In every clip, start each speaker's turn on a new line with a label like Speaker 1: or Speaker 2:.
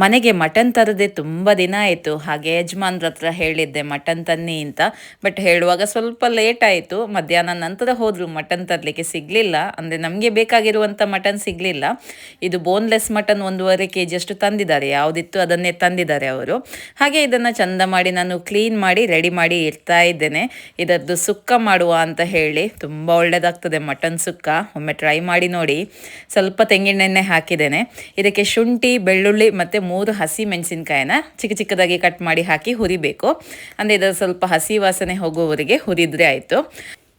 Speaker 1: ಮನೆಗೆ ಮಟನ್ ತರದೆ ತುಂಬ ದಿನ ಆಯಿತು. ಹಾಗೆ ಯಜಮಾನ್ರ ಹತ್ರ ಹೇಳಿದ್ದೆ ಮಟನ್ ತನ್ನಿ ಅಂತ. ಬಟ್ ಹೇಳುವಾಗ ಸ್ವಲ್ಪ ಲೇಟ್ ಆಯಿತು. ಮಧ್ಯಾಹ್ನ ನಂತರ ಹೋದರು. ಮಟನ್ ತರಲಿಕ್ಕೆ ಸಿಗಲಿಲ್ಲ. ಅಂದರೆ ನಮಗೆ ಬೇಕಾಗಿರುವಂಥ ಮಟನ್ ಸಿಗಲಿಲ್ಲ. ಇದು ಬೋನ್ಲೆಸ್ ಮಟನ್ ಒಂದೂವರೆ ಕೆ ಜಿಯಷ್ಟು ತಂದಿದ್ದಾರೆ. ಯಾವುದಿತ್ತು ಅದನ್ನೇ ತಂದಿದ್ದಾರೆ ಅವರು. ಹಾಗೆ ಇದನ್ನು ಚಂದ ಮಾಡಿ ನಾನು ಕ್ಲೀನ್ ಮಾಡಿ ರೆಡಿ ಮಾಡಿ ಇಡ್ತಾ ಇದ್ದೇನೆ. ಇದರದ್ದು ಸುಕ್ಕ ಮಾಡುವ ಅಂತ ಹೇಳಿ. ತುಂಬ ಒಳ್ಳೆಯದಾಗ್ತದೆ ಮಟನ್ ಸುಕ್ಕ. ಒಮ್ಮೆ ಟ್ರೈ ಮಾಡಿ ನೋಡಿ. ಸ್ವಲ್ಪ ತೆಂಗಿನೆಣ್ಣೆ ಹಾಕಿದ್ದೇನೆ. ಇದಕ್ಕೆ ಶುಂಠಿ, ಬೆಳ್ಳುಳ್ಳಿ ಮತ್ತು ಮೂರು ಹಸಿ ಮೆಣಸಿನ್ಕಾಯಿನ ಚಿಕ್ಕ ಚಿಕ್ಕದಾಗಿ ಕಟ್ ಮಾಡಿ ಹಾಕಿ ಹುರಿಬೇಕು. ಅಂದರೆ ಇದರ ಸ್ವಲ್ಪ ಹಸಿ ವಾಸನೆ ಹೋಗುವವರಿಗೆ ಹುರಿದ್ರೆ ಆಯಿತು.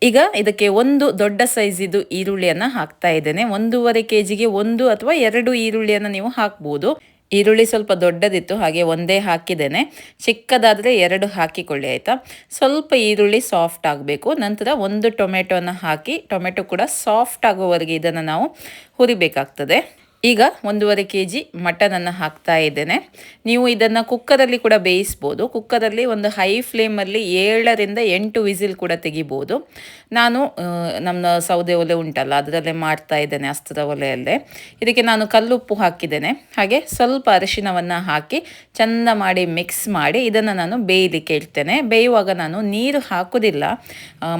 Speaker 1: ಈಗ ಇದಕ್ಕೆ ಒಂದು ದೊಡ್ಡ ಸೈಜಿದು ಈರುಳ್ಳಿಯನ್ನು ಹಾಕ್ತಾ ಇದ್ದೇನೆ. ಒಂದೂವರೆ ಕೆ ಜಿಗೆ ಒಂದು ಅಥವಾ ಎರಡು ಈರುಳ್ಳಿಯನ್ನು ನೀವು ಹಾಕ್ಬೋದು. ಈರುಳ್ಳಿ ಸ್ವಲ್ಪ ದೊಡ್ಡದಿತ್ತು ಹಾಗೆ ಒಂದೇ ಹಾಕಿದ್ದೇನೆ. ಚಿಕ್ಕದಾದರೆ ಎರಡು ಹಾಕಿಕೊಳ್ಳಿ ಆಯಿತಾ. ಸ್ವಲ್ಪ ಈರುಳ್ಳಿ ಸಾಫ್ಟ್ ಆಗಬೇಕು. ನಂತರ ಒಂದು ಟೊಮೆಟೊನ ಹಾಕಿ ಟೊಮೆಟೊ ಕೂಡ ಸಾಫ್ಟ್ ಆಗೋವರೆಗೆ ಇದನ್ನು ನಾವು ಹುರಿಬೇಕಾಗ್ತದೆ. ಈಗ ಒಂದೂವರೆ ಕೆ ಜಿ ಮಟನನ್ನು ಹಾಕ್ತಾ ಇದ್ದೇನೆ. ನೀವು ಇದನ್ನು ಕುಕ್ಕರಲ್ಲಿ ಕೂಡ ಬೇಯಿಸ್ಬೋದು. ಕುಕ್ಕರಲ್ಲಿ ಒಂದು ಹೈ ಫ್ಲೇಮಲ್ಲಿ ಏಳರಿಂದ ಎಂಟು ವಿಸಿಲ್ ಕೂಡ ತೆಗಿಬೋದು. ನಾನು ನಮ್ಮ ಸೌದೆ ಒಲೆ ಉಂಟಲ್ಲ, ಅದರಲ್ಲೇ ಮಾಡ್ತಾ ಇದ್ದೇನೆ ಅಸ್ತ್ರ ಒಲೆಯಲ್ಲೇ. ಇದಕ್ಕೆ ನಾನು ಕಲ್ಲುಪ್ಪು ಹಾಕಿದ್ದೇನೆ. ಹಾಗೆ ಸ್ವಲ್ಪ ಅರಿಶಿನವನ್ನು ಹಾಕಿ ಚಂದ ಮಾಡಿ ಮಿಕ್ಸ್ ಮಾಡಿ ಇದನ್ನು ನಾನು ಬೇಯಲಿಕ್ಕೆ ಇಡ್ತೇನೆ. ಬೇಯುವಾಗ ನಾನು ನೀರು ಹಾಕೋದಿಲ್ಲ.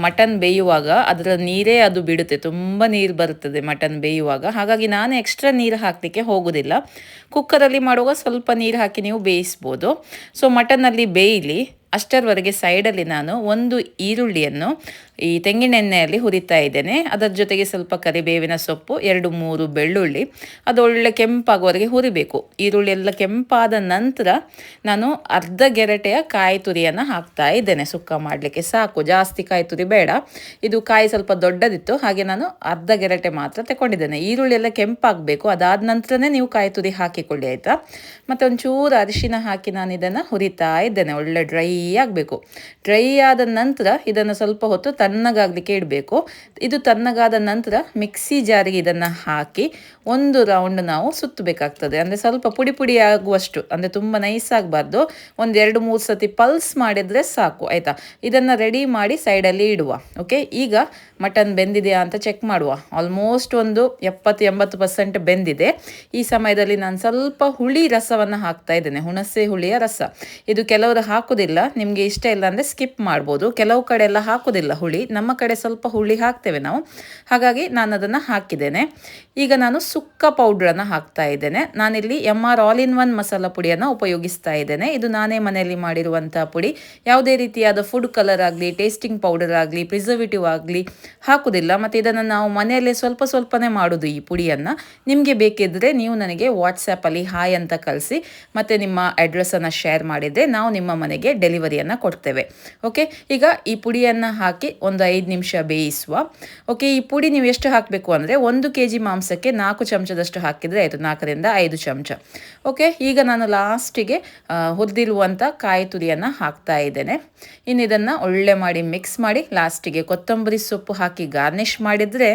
Speaker 1: ಮಟನ್ ಬೇಯುವಾಗ ಅದರ ನೀರೇ ಅದು ಬಿಡುತ್ತೆ. ತುಂಬ ನೀರು ಬರುತ್ತದೆ ಮಟನ್ ಬೇಯುವಾಗ. ಹಾಗಾಗಿ ನಾನು ಎಕ್ಸ್ಟ್ರಾ ನೀರು ನೀರು ಹಾಕಲಿಕ್ಕೆ ಹೋಗೋದಿಲ್ಲ. ಕುಕ್ಕರಲ್ಲಿ ಮಾಡುವಾಗ ಸ್ವಲ್ಪ ನೀರು ಹಾಕಿ ನೀವು ಬೇಯಿಸ್ಬೋದು. ಸೊ ಮಟನಲ್ಲಿ ಬೇಯಲಿ. ಅಷ್ಟರವರೆಗೆ ಸೈಡಲ್ಲಿ ನಾನು ಒಂದು ಈರುಳ್ಳಿಯನ್ನು ಈ ತೆಂಗಿನೆಣ್ಣೆಯಲ್ಲಿ ಹುರಿತಾ ಇದ್ದೇನೆ. ಅದರ ಜೊತೆಗೆ ಸ್ವಲ್ಪ ಕರಿಬೇವಿನ ಸೊಪ್ಪು, ಎರಡು ಮೂರು ಬೆಳ್ಳುಳ್ಳಿ, ಅದು ಒಳ್ಳೆ ಕೆಂಪಾಗುವವರೆಗೆ ಹುರಿಬೇಕು. ಈರುಳ್ಳಿ ಎಲ್ಲ ಕೆಂಪಾದ ನಂತರ ನಾನು ಅರ್ಧ ಗೆರಟೆಯ ಕಾಯಿ ತುರಿಯನ್ನು ಹಾಕ್ತಾ ಇದ್ದೇನೆ. ಸುಕ್ಕ ಮಾಡಲಿಕ್ಕೆ ಸಾಕು, ಜಾಸ್ತಿ ಕಾಯಿ ತುರಿ ಬೇಡ. ಇದು ಕಾಯಿ ಸ್ವಲ್ಪ ದೊಡ್ಡದಿತ್ತು, ಹಾಗೆ ನಾನು ಅರ್ಧ ಗೆರಟೆ ಮಾತ್ರ ತಗೊಂಡಿದ್ದೇನೆ ಈರುಳ್ಳಿ ಎಲ್ಲ ಕೆಂಪಾಗಬೇಕು, ಅದಾದ ನಂತರನೇ ನೀವು ಕಾಯಿ ತುರಿ ಹಾಕಿಕೊಳ್ಳಿ, ಆಯಿತಾ? ಮತ್ತು ಒಂಚೂರು ಅರಿಶಿನ ಹಾಕಿ ನಾನು ಇದನ್ನು ಹುರಿತಾ ಇದ್ದೇನೆ. ಒಳ್ಳೆ ಡ್ರೈ ಆಗಬೇಕು. ಡ್ರೈ ಆದ ನಂತರ ಇದನ್ನು ಸ್ವಲ್ಪ ಹೊತ್ತು ತಣ್ಣಗಾಗಲಿಕ್ಕೆ ಇಡಬೇಕು. ಇದು ತಣ್ಣಗಾದ ನಂತರ ಮಿಕ್ಸಿ ಜಾರಿಗೆ ಇದನ್ನು ಹಾಕಿ ಒಂದು ರೌಂಡ್ ನಾವು ಸುತ್ತಬೇಕಾಗ್ತದೆ. ಅಂದರೆ ಸ್ವಲ್ಪ ಪುಡಿ ಪುಡಿ ಆಗುವಷ್ಟು, ಅಂದರೆ ತುಂಬ ನೈಸ್ ಆಗಬಾರ್ದು. ಒಂದು ಎರಡು ಮೂರು ಸತಿ ಪಲ್ಸ್ ಮಾಡಿದರೆ ಸಾಕು, ಆಯಿತಾ? ಇದನ್ನು ರೆಡಿ ಮಾಡಿ ಸೈಡಲ್ಲಿ ಇಡುವ ಓಕೆ ಈಗ ಮಟನ್ ಬೆಂದಿದೆಯಾ ಅಂತ ಚೆಕ್ ಮಾಡುವ. ಆಲ್ಮೋಸ್ಟ್ ಒಂದು ಎಪ್ಪತ್ತು, ಎಂಬತ್ತು ಪರ್ಸೆಂಟ್ ಬೆಂದಿದೆ. ಈ ಸಮಯದಲ್ಲಿ ನಾನು ಸ್ವಲ್ಪ ಹುಳಿ ರಸವನ್ನು ಹಾಕ್ತಾ ಇದ್ದೇನೆ. ಹುಣಸೆ ಹುಳಿಯ ರಸ. ಇದು ಕೆಲವರು ಹಾಕೋದಿಲ್ಲ. ನಿಮಗೆ ಇಷ್ಟ ಇಲ್ಲ ಅಂದರೆ ಸ್ಕಿಪ್ ಮಾಡ್ಬೋದು. ಕೆಲವು ಕಡೆ ಎಲ್ಲ ಹಾಕೋದಿಲ್ಲ ಹುಳಿ. ನಮ್ಮ ಕಡೆ ಸ್ವಲ್ಪ ಹುಳಿ ಹಾಕ್ತೇವೆ ನಾವು. ಹಾಗಾಗಿ ನಾನು ಅದನ್ನು ಹಾಕಿದ್ದೇನೆ. ಈಗ ನಾನು ಸುಕ್ಕ ಪೌಡ್ರನ್ನು ಹಾಕ್ತಾ ಇದ್ದೇನೆ. ನಾನಿಲ್ಲಿ M R all in one masala ಪುಡಿಯನ್ನು ಉಪಯೋಗಿಸ್ತಾ ಇದ್ದೇನೆ. ಇದು ನಾನೇ ಮನೆಯಲ್ಲಿ ಮಾಡಿರುವಂಥ ಪುಡಿ. ಯಾವುದೇ ರೀತಿಯಾದ ಫುಡ್ ಕಲರ್ ಆಗಲಿ ಟೇಸ್ಟಿಂಗ್ ಪೌಡರ್ ಆಗಲಿ ಪ್ರಿಸರ್ವೇಟಿವ್ ಆಗಲಿ ಹಾಕೋದಿಲ್ಲ. ಮತ್ತು ಇದನ್ನು ನಾವು ಮನೆಯಲ್ಲೇ ಸ್ವಲ್ಪ ಸ್ವಲ್ಪನೇ ಮಾಡೋದು ಈ ಪುಡಿಯನ್ನು. ನಿಮಗೆ ಬೇಕಿದ್ದರೆ ನೀವು ನನಗೆ ವಾಟ್ಸಪ್ಪಲ್ಲಿ ಹಾಯ್ ಅಂತ ಕಳಿಸಿ. ಮತ್ತು ನಿಮ್ಮ ಅಡ್ರೆಸ್ಸನ್ನು ಶೇರ್ ಮಾಡಿದರೆ ನಾವು ನಿಮ್ಮ ಮನೆಗೆ ಡೆಲಿವರಿಯನ್ನು ಕೊಡ್ತೇವೆ. ಓಕೆ ಈಗ ಈ ಪುಡಿಯನ್ನು ಹಾಕಿ ಒಂದು ಐದು ನಿಮಿಷ ಬೇಯಿಸುವ. ಓಕೆ ಈ ಪುಡಿ ನೀವು ಎಷ್ಟು ಹಾಕಬೇಕು ಅಂದರೆ ಒಂದು ಕೆ ಜಿ ಮಾಂಸಕ್ಕೆ ನಾಲ್ಕು ಚಮಚದಷ್ಟು ಹಾಕಿದರೆ ಆಯಿತು. ನಾಲ್ಕರಿಂದ ಐದು ಚಮಚ. ಓಕೆ ಈಗ ನಾನು ಲಾಸ್ಟಿಗೆ ಹುರಿದಿರುವಂಥ ಕಾಯಿ ತುರಿಯನ್ನು ಹಾಕ್ತಾ ಇದ್ದೇನೆ. ಇನ್ನು ಇದನ್ನು ಒಳ್ಳೆ ಮಾಡಿ ಮಿಕ್ಸ್ ಮಾಡಿ, ಲಾಸ್ಟಿಗೆ ಕೊತ್ತಂಬರಿ ಸೊಪ್ಪು ಹಾಕಿ ಗಾರ್ನಿಷ್ ಮಾಡಿದರೆ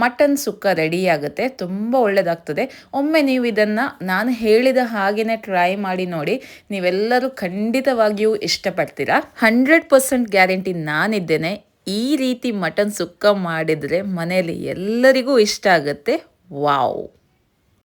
Speaker 1: ಮಟನ್ ಸುಕ್ಕ ರೆಡಿ ಆಗುತ್ತೆ, ತುಂಬ ಒಳ್ಳೆಯದಾಗ್ತದೆ ಒಮ್ಮೆ ನೀವು ಇದನ್ನು ನಾನು ಹೇಳಿದ ಹಾಗೆಯೇ ಟ್ರೈ ಮಾಡಿ ನೋಡಿ, ನೀವೆಲ್ಲರೂ ಖಂಡಿತವಾಗಿಯೂ ಇಷ್ಟಪಡ್ತೀರಾ? ಹಂಡ್ರೆಡ್ ಪರ್ಸೆಂಟ್ ಗ್ಯಾರಂಟಿ ನಾನಿದ್ದೇನೆ, ಈ ರೀತಿ ಮಟನ್ ಸುಕ್ಕ ಮಾಡಿದರೆ ಮನೆಯಲ್ಲಿ ಎಲ್ಲರಿಗೂ ಇಷ್ಟ ಆಗುತ್ತೆ. ವಾವ್